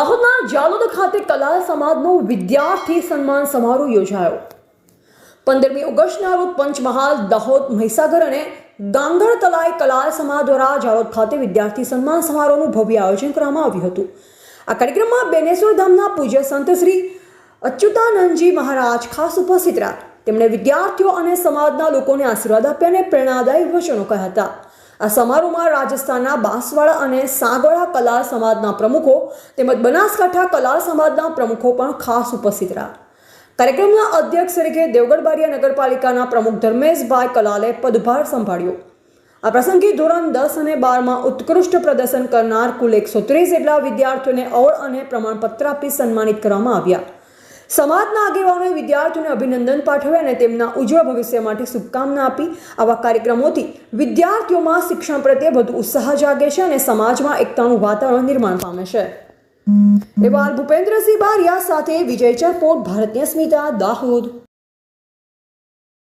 દાહોદના જાલોદ ખાતે કલા સમાજનો વિદ્યાર્થી સન્માન સમારોહ યોજાયો. પંદરમી ઓગસ્ટના રોજ પંચમહાલ, દાહોદ, મહીસાગર અને ગાંગર તલાય કલાલ સમાજ દ્વારા જાલોદ ખાતે વિદ્યાર્થી સન્માન સમારોહનું ભવ્ય આયોજન કરવામાં આવ્યું હતું. આ કાર્યક્રમમાં બેનેશ્વર ધામના પૂજ્ય સંત શ્રી અચ્યુતાનંદજી મહારાજ ખાસ ઉપસ્થિત રહ્યા. તેમણે વિદ્યાર્થીઓ અને સમાજના લોકોને આશીર્વાદ આપ્યા અને પ્રેરણાદાયી વચનો કહ્યા હતા. આ સમારોહમાં રાજસ્થાનના બાંસવાડા અને સાગોળા કલા સમાજના પ્રમુખો તેમજ બનાસકાંઠા કલા સમાજના પ્રમુખો પણ ખાસ ઉપસ્થિત રહ્યા. કાર્યક્રમના અધ્યક્ષ તરીકે દેવગઢ બારિયા નગરપાલિકાના પ્રમુખ ધર્મેશભાઈ કલાલે પદભાર સંભાળ્યો. આ પ્રસંગે ધોરણ દસ અને બારમાં ઉત્કૃષ્ટ પ્રદર્શન કરનાર કુલ એકસો ત્રીસ જેટલા વિદ્યાર્થીઓને ઓળ અને પ્રમાણપત્ર આપી સન્માનિત કરવામાં આવ્યા. સમાજના આગેવાનોએ વિદ્યાર્થીઓને અભિનંદન પાઠવ્યા અને તેમના ઉજ્જવળ ભવિષ્ય માટે શુભકામના આપી. આવા કાર્યક્રમોથી વિદ્યાર્થીઓમાં શિક્ષણ પ્રત્યે વધુ ઉત્સાહ જાગે છે અને સમાજમાં એકતાનું વાતાવરણ નિર્માણ પામે છે. એવા ભૂપેન્દ્રસિંહ બારિયા સાથે વિજય ચરપોટ ભારતીય સ્મિતા દાહોદ.